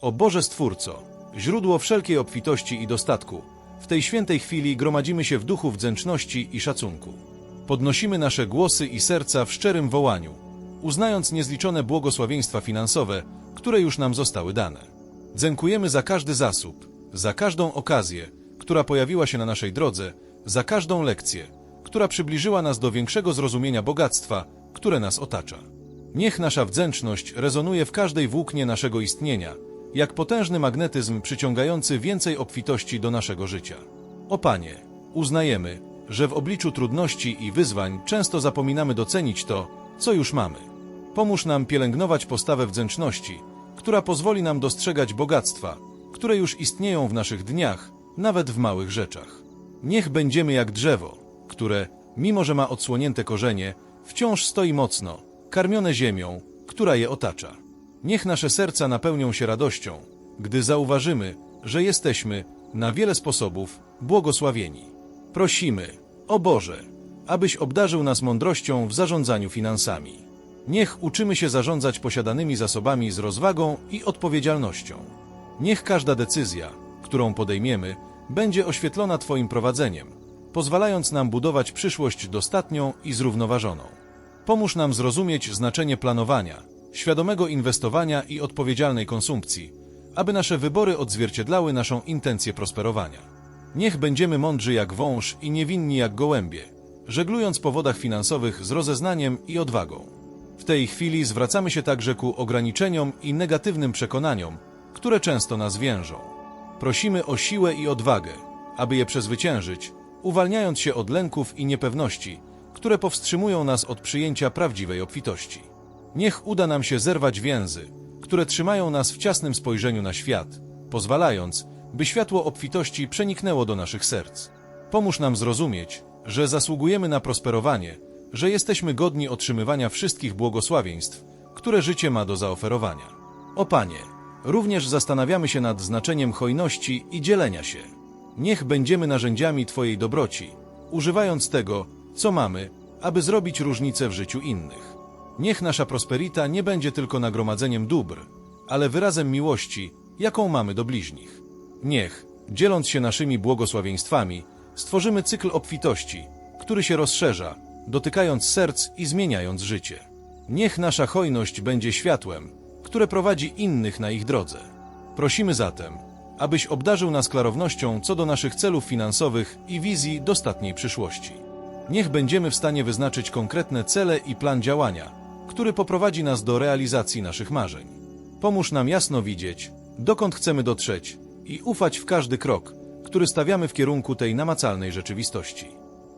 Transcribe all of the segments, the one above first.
O Boże Stwórco, źródło wszelkiej obfitości i dostatku, w tej świętej chwili gromadzimy się w duchu wdzięczności i szacunku. Podnosimy nasze głosy i serca w szczerym wołaniu, uznając niezliczone błogosławieństwa finansowe, które już nam zostały dane. Dziękujemy za każdy zasób, za każdą okazję, która pojawiła się na naszej drodze, za każdą lekcję, która przybliżyła nas do większego zrozumienia bogactwa, które nas otacza. Niech nasza wdzięczność rezonuje w każdej włóknie naszego istnienia, jak potężny magnetyzm przyciągający więcej obfitości do naszego życia. O Panie, uznajemy, że w obliczu trudności i wyzwań często zapominamy docenić to, co już mamy. Pomóż nam pielęgnować postawę wdzięczności, która pozwoli nam dostrzegać bogactwa, które już istnieją w naszych dniach, nawet w małych rzeczach. Niech będziemy jak drzewo, które, mimo że ma odsłonięte korzenie, wciąż stoi mocno, karmione ziemią, która je otacza. Niech nasze serca napełnią się radością, gdy zauważymy, że jesteśmy, na wiele sposobów, błogosławieni. Prosimy, o Boże, abyś obdarzył nas mądrością w zarządzaniu finansami. Niech uczymy się zarządzać posiadanymi zasobami z rozwagą i odpowiedzialnością. Niech każda decyzja, którą podejmiemy, będzie oświetlona Twoim prowadzeniem, pozwalając nam budować przyszłość dostatnią i zrównoważoną. Pomóż nam zrozumieć znaczenie planowania, świadomego inwestowania i odpowiedzialnej konsumpcji, aby nasze wybory odzwierciedlały naszą intencję prosperowania. Niech będziemy mądrzy jak wąż i niewinni jak gołębie, żeglując po wodach finansowych z rozeznaniem i odwagą. W tej chwili zwracamy się także ku ograniczeniom i negatywnym przekonaniom, które często nas więżą. Prosimy o siłę i odwagę, aby je przezwyciężyć, uwalniając się od lęków i niepewności, które powstrzymują nas od przyjęcia prawdziwej obfitości. Niech uda nam się zerwać więzy, które trzymają nas w ciasnym spojrzeniu na świat, pozwalając, by światło obfitości przeniknęło do naszych serc. Pomóż nam zrozumieć, że zasługujemy na prosperowanie, że jesteśmy godni otrzymywania wszystkich błogosławieństw, które życie ma do zaoferowania. O Panie, również zastanawiamy się nad znaczeniem hojności i dzielenia się. Niech będziemy narzędziami Twojej dobroci, używając tego, co mamy, aby zrobić różnicę w życiu innych. Niech nasza prosperita nie będzie tylko nagromadzeniem dóbr, ale wyrazem miłości, jaką mamy do bliźnich. Niech, dzieląc się naszymi błogosławieństwami, stworzymy cykl obfitości, który się rozszerza, dotykając serc i zmieniając życie. Niech nasza hojność będzie światłem, które prowadzi innych na ich drodze. Prosimy zatem, abyś obdarzył nas klarownością co do naszych celów finansowych i wizji dostatniej przyszłości. Niech będziemy w stanie wyznaczyć konkretne cele i plan działania, który poprowadzi nas do realizacji naszych marzeń. Pomóż nam jasno widzieć, dokąd chcemy dotrzeć i ufać w każdy krok, który stawiamy w kierunku tej namacalnej rzeczywistości.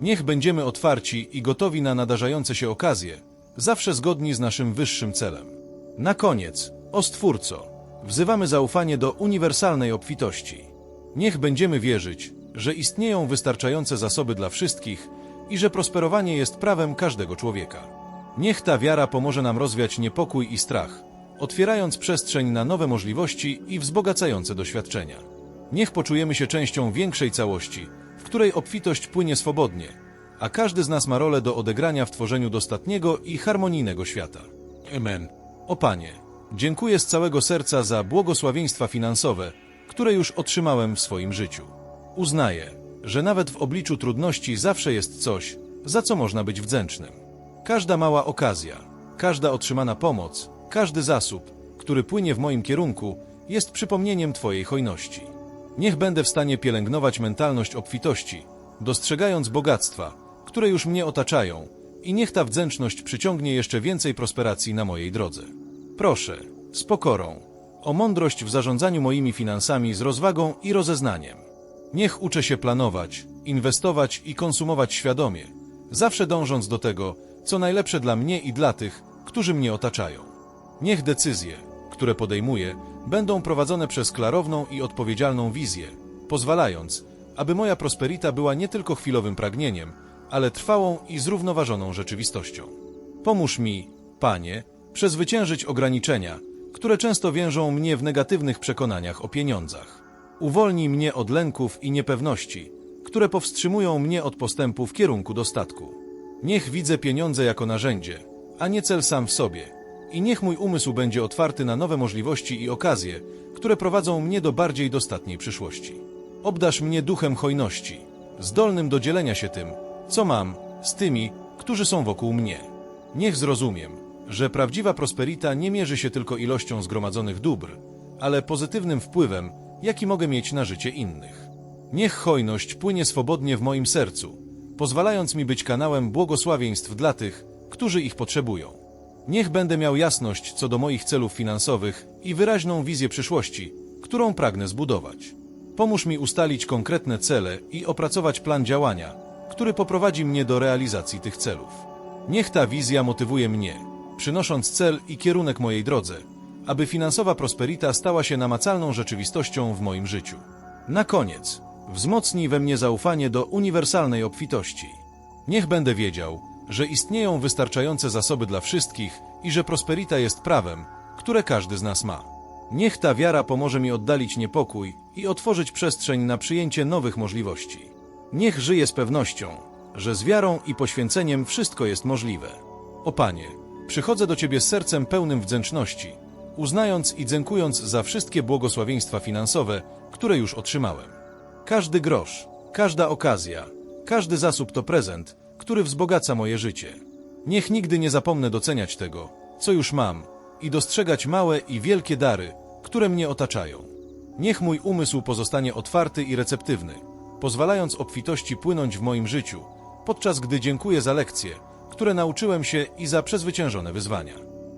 Niech będziemy otwarci i gotowi na nadarzające się okazje, zawsze zgodni z naszym wyższym celem. Na koniec, o Stwórco, wzywamy zaufanie do uniwersalnej obfitości. Niech będziemy wierzyć, że istnieją wystarczające zasoby dla wszystkich i że prosperowanie jest prawem każdego człowieka. Niech ta wiara pomoże nam rozwiać niepokój i strach, otwierając przestrzeń na nowe możliwości i wzbogacające doświadczenia. Niech poczujemy się częścią większej całości, w której obfitość płynie swobodnie, a każdy z nas ma rolę do odegrania w tworzeniu dostatniego i harmonijnego świata. Amen. O Panie, dziękuję z całego serca za błogosławieństwa finansowe, które już otrzymałem w swoim życiu. Uznaję, że nawet w obliczu trudności zawsze jest coś, za co można być wdzięcznym. Każda mała okazja, każda otrzymana pomoc, każdy zasób, który płynie w moim kierunku, jest przypomnieniem Twojej hojności. Niech będę w stanie pielęgnować mentalność obfitości, dostrzegając bogactwa, które już mnie otaczają, i niech ta wdzięczność przyciągnie jeszcze więcej prosperacji na mojej drodze. Proszę, z pokorą, o mądrość w zarządzaniu moimi finansami z rozwagą i rozeznaniem. Niech uczę się planować, inwestować i konsumować świadomie, zawsze dążąc do tego, co najlepsze dla mnie i dla tych, którzy mnie otaczają. Niech decyzje, które podejmuję, będą prowadzone przez klarowną i odpowiedzialną wizję, pozwalając, aby moja prosperita była nie tylko chwilowym pragnieniem, ale trwałą i zrównoważoną rzeczywistością. Pomóż mi, Panie, przezwyciężyć ograniczenia, które często wiążą mnie w negatywnych przekonaniach o pieniądzach. Uwolnij mnie od lęków i niepewności, które powstrzymują mnie od postępu w kierunku dostatku. Niech widzę pieniądze jako narzędzie, a nie cel sam w sobie, i niech mój umysł będzie otwarty na nowe możliwości i okazje, które prowadzą mnie do bardziej dostatniej przyszłości. Obdasz mnie duchem hojności, zdolnym do dzielenia się tym, co mam, z tymi, którzy są wokół mnie. Niech zrozumiem, że prawdziwa prosperita nie mierzy się tylko ilością zgromadzonych dóbr, ale pozytywnym wpływem, jaki mogę mieć na życie innych. Niech hojność płynie swobodnie w moim sercu, pozwalając mi być kanałem błogosławieństw dla tych, którzy ich potrzebują. Niech będę miał jasność co do moich celów finansowych i wyraźną wizję przyszłości, którą pragnę zbudować. Pomóż mi ustalić konkretne cele i opracować plan działania, który poprowadzi mnie do realizacji tych celów. Niech ta wizja motywuje mnie, przynosząc cel i kierunek mojej drodze, aby finansowa prosperita stała się namacalną rzeczywistością w moim życiu. Na koniec, wzmocnij we mnie zaufanie do uniwersalnej obfitości. Niech będę wiedział, że istnieją wystarczające zasoby dla wszystkich i że prosperita jest prawem, które każdy z nas ma. Niech ta wiara pomoże mi oddalić niepokój i otworzyć przestrzeń na przyjęcie nowych możliwości. Niech żyję z pewnością, że z wiarą i poświęceniem wszystko jest możliwe. O Panie, przychodzę do Ciebie z sercem pełnym wdzięczności, uznając i dziękując za wszystkie błogosławieństwa finansowe, które już otrzymałem. Każdy grosz, każda okazja, każdy zasób to prezent, który wzbogaca moje życie. Niech nigdy nie zapomnę doceniać tego, co już mam, i dostrzegać małe i wielkie dary, które mnie otaczają. Niech mój umysł pozostanie otwarty i receptywny, pozwalając obfitości płynąć w moim życiu, podczas gdy dziękuję za lekcje, które nauczyłem się i za przezwyciężone wyzwania.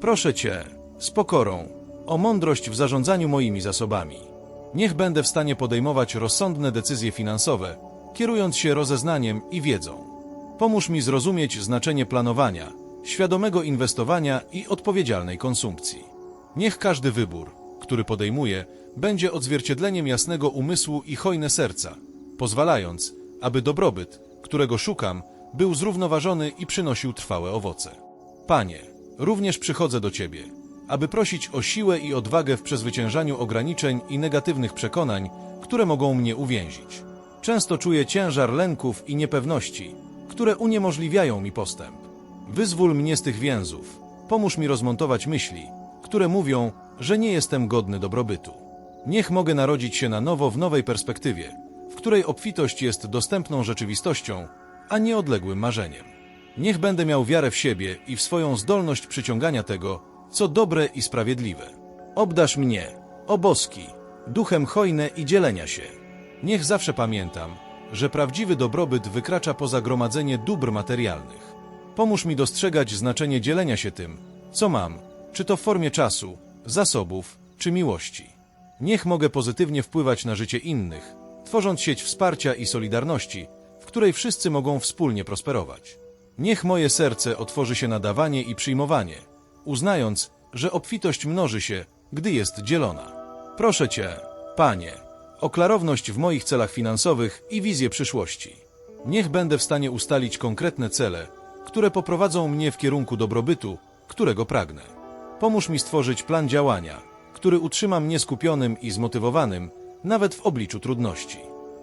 Proszę Cię, z pokorą, o mądrość w zarządzaniu moimi zasobami. Niech będę w stanie podejmować rozsądne decyzje finansowe, kierując się rozeznaniem i wiedzą. Pomóż mi zrozumieć znaczenie planowania, świadomego inwestowania i odpowiedzialnej konsumpcji. Niech każdy wybór, który podejmuję, będzie odzwierciedleniem jasnego umysłu i hojne serca, pozwalając, aby dobrobyt, którego szukam, był zrównoważony i przynosił trwałe owoce. Panie, również przychodzę do Ciebie, aby prosić o siłę i odwagę w przezwyciężaniu ograniczeń i negatywnych przekonań, które mogą mnie uwięzić. Często czuję ciężar lęków i niepewności, które uniemożliwiają mi postęp. Wyzwól mnie z tych więzów, pomóż mi rozmontować myśli, które mówią, że nie jestem godny dobrobytu. Niech mogę narodzić się na nowo w nowej perspektywie, w której obfitość jest dostępną rzeczywistością, a nie odległym marzeniem. Niech będę miał wiarę w siebie i w swoją zdolność przyciągania tego, co dobre i sprawiedliwe. Obdasz mnie, o boski, duchem hojne i dzielenia się. Niech zawsze pamiętam, że prawdziwy dobrobyt wykracza poza gromadzenie dóbr materialnych. Pomóż mi dostrzegać znaczenie dzielenia się tym, co mam, czy to w formie czasu, zasobów, czy miłości. Niech mogę pozytywnie wpływać na życie innych, tworząc sieć wsparcia i solidarności, w której wszyscy mogą wspólnie prosperować. Niech moje serce otworzy się na dawanie i przyjmowanie, uznając, że obfitość mnoży się, gdy jest dzielona. Proszę Cię, Panie, o klarowność w moich celach finansowych i wizję przyszłości. Niech będę w stanie ustalić konkretne cele, które poprowadzą mnie w kierunku dobrobytu, którego pragnę. Pomóż mi stworzyć plan działania, który utrzyma mnie skupionym i zmotywowanym, nawet w obliczu trudności.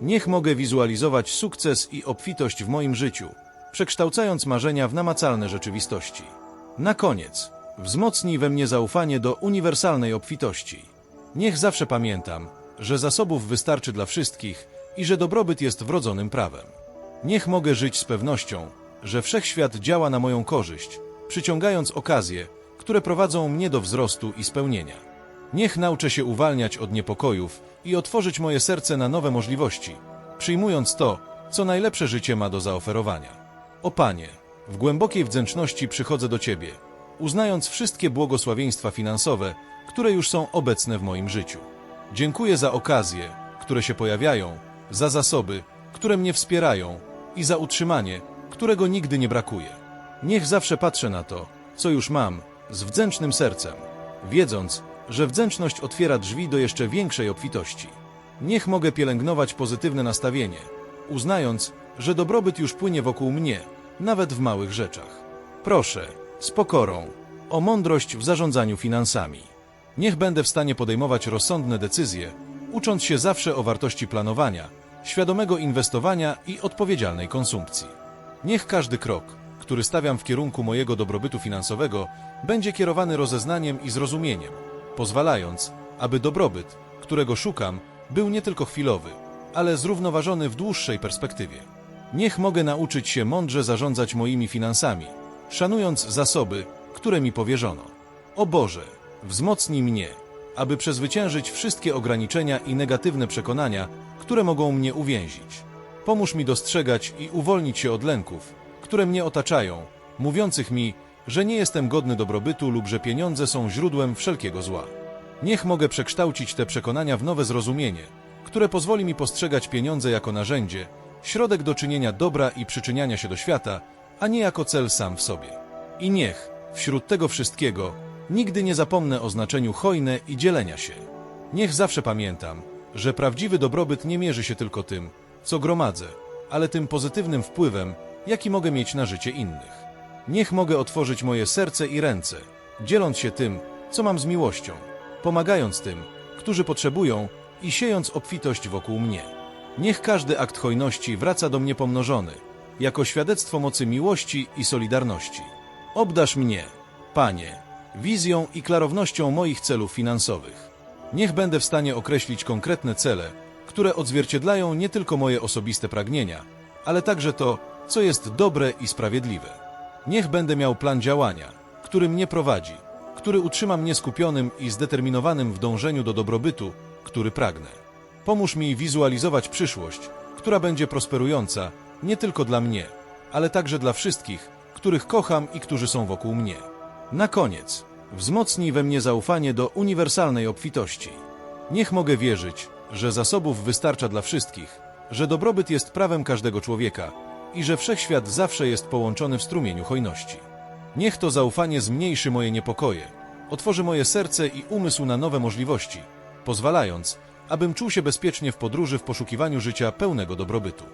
Niech mogę wizualizować sukces i obfitość w moim życiu, przekształcając marzenia w namacalne rzeczywistości. Na koniec, wzmocnij we mnie zaufanie do uniwersalnej obfitości. Niech zawsze pamiętam, że zasobów wystarczy dla wszystkich i że dobrobyt jest wrodzonym prawem. Niech mogę żyć z pewnością, że wszechświat działa na moją korzyść, przyciągając okazje, które prowadzą mnie do wzrostu i spełnienia. Niech nauczę się uwalniać od niepokojów i otworzyć moje serce na nowe możliwości, przyjmując to, co najlepsze życie ma do zaoferowania. O Panie, w głębokiej wdzięczności przychodzę do Ciebie, uznając wszystkie błogosławieństwa finansowe, które już są obecne w moim życiu. Dziękuję za okazje, które się pojawiają, za zasoby, które mnie wspierają i za utrzymanie, którego nigdy nie brakuje. Niech zawsze patrzę na to, co już mam, z wdzięcznym sercem, wiedząc, że wdzięczność otwiera drzwi do jeszcze większej obfitości. Niech mogę pielęgnować pozytywne nastawienie, uznając, że dobrobyt już płynie wokół mnie, nawet w małych rzeczach. Proszę, z pokorą, o mądrość w zarządzaniu finansami. Niech będę w stanie podejmować rozsądne decyzje, ucząc się zawsze o wartości planowania, świadomego inwestowania i odpowiedzialnej konsumpcji. Niech każdy krok, który stawiam w kierunku mojego dobrobytu finansowego, będzie kierowany rozeznaniem i zrozumieniem, pozwalając, aby dobrobyt, którego szukam, był nie tylko chwilowy, ale zrównoważony w dłuższej perspektywie. Niech mogę nauczyć się mądrze zarządzać moimi finansami, szanując zasoby, które mi powierzono. O Boże, wzmocnij mnie, aby przezwyciężyć wszystkie ograniczenia i negatywne przekonania, które mogą mnie uwięzić. Pomóż mi dostrzegać i uwolnić się od lęków, które mnie otaczają, mówiących mi, że nie jestem godny dobrobytu lub że pieniądze są źródłem wszelkiego zła. Niech mogę przekształcić te przekonania w nowe zrozumienie, które pozwoli mi postrzegać pieniądze jako narzędzie, środek do czynienia dobra i przyczyniania się do świata, a nie jako cel sam w sobie. I niech, wśród tego wszystkiego, nigdy nie zapomnę o znaczeniu hojne i dzielenia się. Niech zawsze pamiętam, że prawdziwy dobrobyt nie mierzy się tylko tym, co gromadzę, ale tym pozytywnym wpływem, jaki mogę mieć na życie innych. Niech mogę otworzyć moje serce i ręce, dzieląc się tym, co mam z miłością, pomagając tym, którzy potrzebują i siejąc obfitość wokół mnie. Niech każdy akt hojności wraca do mnie pomnożony, jako świadectwo mocy miłości i solidarności. Obdasz mnie, Panie, wizją i klarownością moich celów finansowych. Niech będę w stanie określić konkretne cele, które odzwierciedlają nie tylko moje osobiste pragnienia, ale także to, co jest dobre i sprawiedliwe. Niech będę miał plan działania, który mnie prowadzi, który utrzyma mnie skupionym i zdeterminowanym w dążeniu do dobrobytu, który pragnę. Pomóż mi wizualizować przyszłość, która będzie prosperująca nie tylko dla mnie, ale także dla wszystkich, których kocham i którzy są wokół mnie. Na koniec, wzmocnij we mnie zaufanie do uniwersalnej obfitości. Niech mogę wierzyć, że zasobów wystarcza dla wszystkich, że dobrobyt jest prawem każdego człowieka i że wszechświat zawsze jest połączony w strumieniu hojności. Niech to zaufanie zmniejszy moje niepokoje, otworzy moje serce i umysł na nowe możliwości, pozwalając, abym czuł się bezpiecznie w podróży w poszukiwaniu życia pełnego dobrobytu.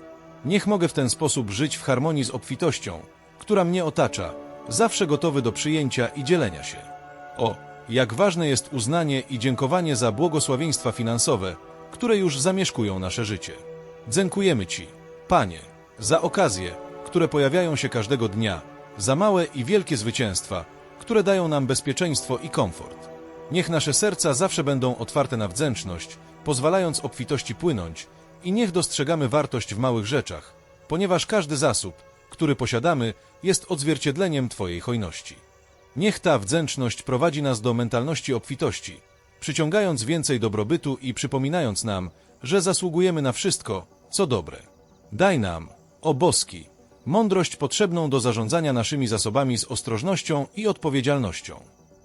Niech mogę w ten sposób żyć w harmonii z obfitością, która mnie otacza, zawsze gotowy do przyjęcia i dzielenia się. O, jak ważne jest uznanie i dziękowanie za błogosławieństwa finansowe, które już zamieszkują nasze życie. Dziękujemy Ci, Panie, za okazje, które pojawiają się każdego dnia, za małe i wielkie zwycięstwa, które dają nam bezpieczeństwo i komfort. Niech nasze serca zawsze będą otwarte na wdzięczność, pozwalając obfitości płynąć i niech dostrzegamy wartość w małych rzeczach, ponieważ każdy zasób, który posiadamy, jest odzwierciedleniem Twojej hojności. Niech ta wdzięczność prowadzi nas do mentalności obfitości, przyciągając więcej dobrobytu i przypominając nam, że zasługujemy na wszystko, co dobre. Daj nam, o boski, mądrość potrzebną do zarządzania naszymi zasobami z ostrożnością i odpowiedzialnością.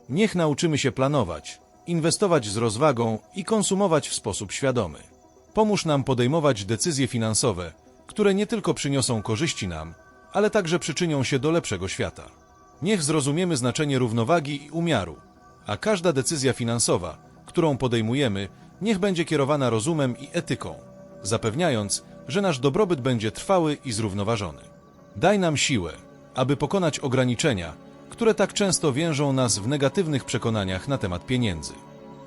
Niech nauczymy się planować, inwestować z rozwagą i konsumować w sposób świadomy. Pomóż nam podejmować decyzje finansowe, które nie tylko przyniosą korzyści nam, ale także przyczynią się do lepszego świata. Niech zrozumiemy znaczenie równowagi i umiaru, a każda decyzja finansowa, którą podejmujemy, niech będzie kierowana rozumem i etyką, zapewniając, że nasz dobrobyt będzie trwały i zrównoważony. Daj nam siłę, aby pokonać ograniczenia, które tak często więżą nas w negatywnych przekonaniach na temat pieniędzy.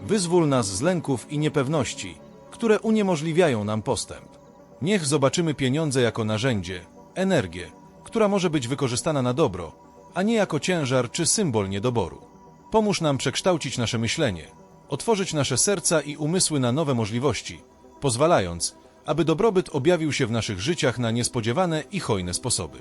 Wyzwól nas z lęków i niepewności, które uniemożliwiają nam postęp. Niech zobaczymy pieniądze jako narzędzie, energię, która może być wykorzystana na dobro, a nie jako ciężar czy symbol niedoboru. Pomóż nam przekształcić nasze myślenie, otworzyć nasze serca i umysły na nowe możliwości, pozwalając, aby dobrobyt objawił się w naszych życiach na niespodziewane i hojne sposoby.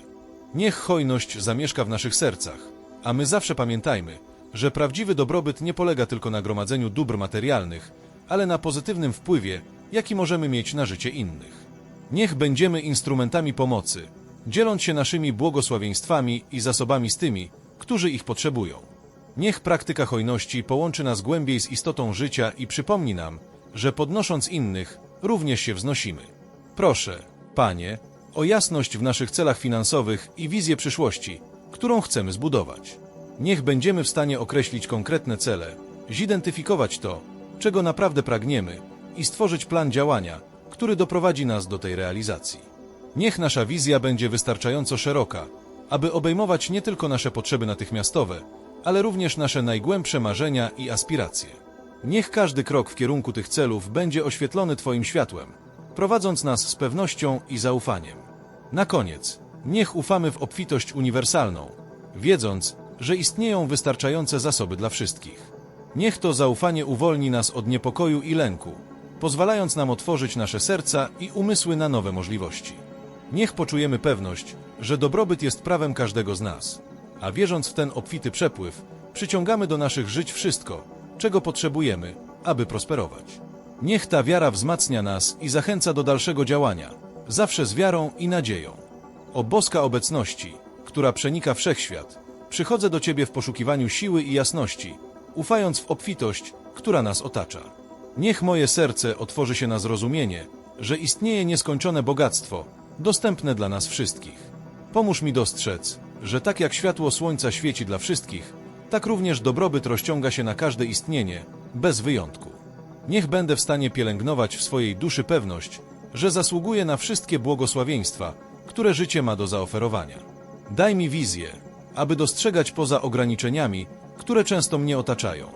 Niech hojność zamieszka w naszych sercach, a my zawsze pamiętajmy, że prawdziwy dobrobyt nie polega tylko na gromadzeniu dóbr materialnych, ale na pozytywnym wpływie, jaki możemy mieć na życie innych. Niech będziemy instrumentami pomocy, dzieląc się naszymi błogosławieństwami i zasobami z tymi, którzy ich potrzebują. Niech praktyka hojności połączy nas głębiej z istotą życia i przypomni nam, że podnosząc innych, również się wznosimy. Proszę, Panie, o jasność w naszych celach finansowych i wizję przyszłości, którą chcemy zbudować. Niech będziemy w stanie określić konkretne cele, zidentyfikować to, czego naprawdę pragniemy i stworzyć plan działania, który doprowadzi nas do tej realizacji. Niech nasza wizja będzie wystarczająco szeroka, aby obejmować nie tylko nasze potrzeby natychmiastowe, ale również nasze najgłębsze marzenia i aspiracje. Niech każdy krok w kierunku tych celów będzie oświetlony Twoim światłem, prowadząc nas z pewnością i zaufaniem. Na koniec, niech ufamy w obfitość uniwersalną, wiedząc, że istnieją wystarczające zasoby dla wszystkich. Niech to zaufanie uwolni nas od niepokoju i lęku, pozwalając nam otworzyć nasze serca i umysły na nowe możliwości. Niech poczujemy pewność, że dobrobyt jest prawem każdego z nas, a wierząc w ten obfity przepływ, przyciągamy do naszych żyć wszystko, czego potrzebujemy, aby prosperować. Niech ta wiara wzmacnia nas i zachęca do dalszego działania, zawsze z wiarą i nadzieją. O boska obecności, która przenika wszechświat, przychodzę do Ciebie w poszukiwaniu siły i jasności, ufając w obfitość, która nas otacza. Niech moje serce otworzy się na zrozumienie, że istnieje nieskończone bogactwo, dostępne dla nas wszystkich. Pomóż mi dostrzec, że tak jak światło słońca świeci dla wszystkich, tak również dobrobyt rozciąga się na każde istnienie, bez wyjątku. Niech będę w stanie pielęgnować w swojej duszy pewność, że zasługuję na wszystkie błogosławieństwa, które życie ma do zaoferowania. Daj mi wizję, aby dostrzegać poza ograniczeniami, które często mnie otaczają.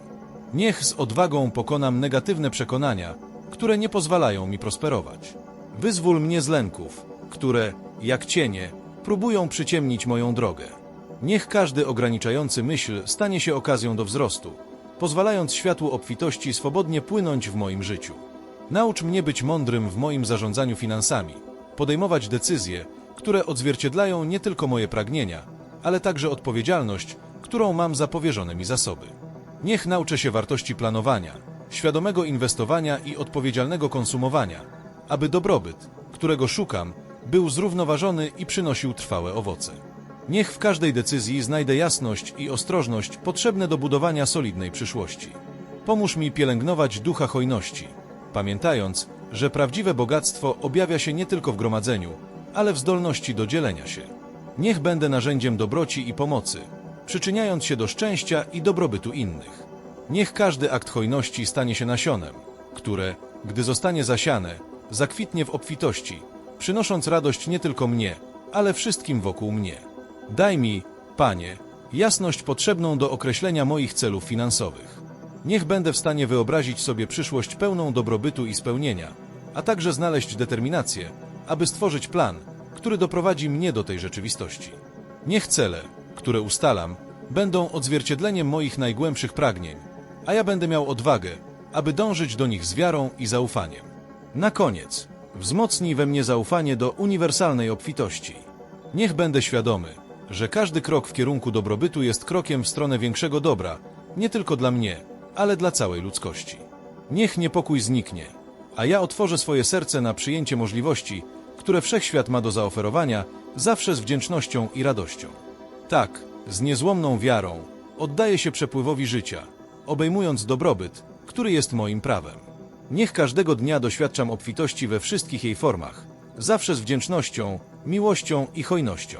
Niech z odwagą pokonam negatywne przekonania, które nie pozwalają mi prosperować. Wyzwól mnie z lęków, które, jak cienie, próbują przyciemnić moją drogę. Niech każdy ograniczający myśl stanie się okazją do wzrostu, pozwalając światłu obfitości swobodnie płynąć w moim życiu. Naucz mnie być mądrym w moim zarządzaniu finansami, podejmować decyzje, które odzwierciedlają nie tylko moje pragnienia, ale także odpowiedzialność, którą mam za powierzone mi zasoby. Niech nauczę się wartości planowania, świadomego inwestowania i odpowiedzialnego konsumowania, aby dobrobyt, którego szukam, był zrównoważony i przynosił trwałe owoce. Niech w każdej decyzji znajdę jasność i ostrożność potrzebne do budowania solidnej przyszłości. Pomóż mi pielęgnować ducha hojności, pamiętając, że prawdziwe bogactwo objawia się nie tylko w gromadzeniu, ale w zdolności do dzielenia się. Niech będę narzędziem dobroci i pomocy, przyczyniając się do szczęścia i dobrobytu innych. Niech każdy akt hojności stanie się nasionem, które, gdy zostanie zasiane, zakwitnie w obfitości, przynosząc radość nie tylko mnie, ale wszystkim wokół mnie. Daj mi, Panie, jasność potrzebną do określenia moich celów finansowych. Niech będę w stanie wyobrazić sobie przyszłość pełną dobrobytu i spełnienia, a także znaleźć determinację, aby stworzyć plan, który doprowadzi mnie do tej rzeczywistości. Niech cele, które ustalam, będą odzwierciedleniem moich najgłębszych pragnień, a ja będę miał odwagę, aby dążyć do nich z wiarą i zaufaniem. Na koniec, wzmocnij we mnie zaufanie do uniwersalnej obfitości. Niech będę świadomy, że każdy krok w kierunku dobrobytu jest krokiem w stronę większego dobra, nie tylko dla mnie, ale dla całej ludzkości. Niech niepokój zniknie, a ja otworzę swoje serce na przyjęcie możliwości, które wszechświat ma do zaoferowania, zawsze z wdzięcznością i radością. Tak, z niezłomną wiarą, oddaję się przepływowi życia, obejmując dobrobyt, który jest moim prawem. Niech każdego dnia doświadczam obfitości we wszystkich jej formach, zawsze z wdzięcznością, miłością i hojnością.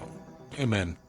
Amen.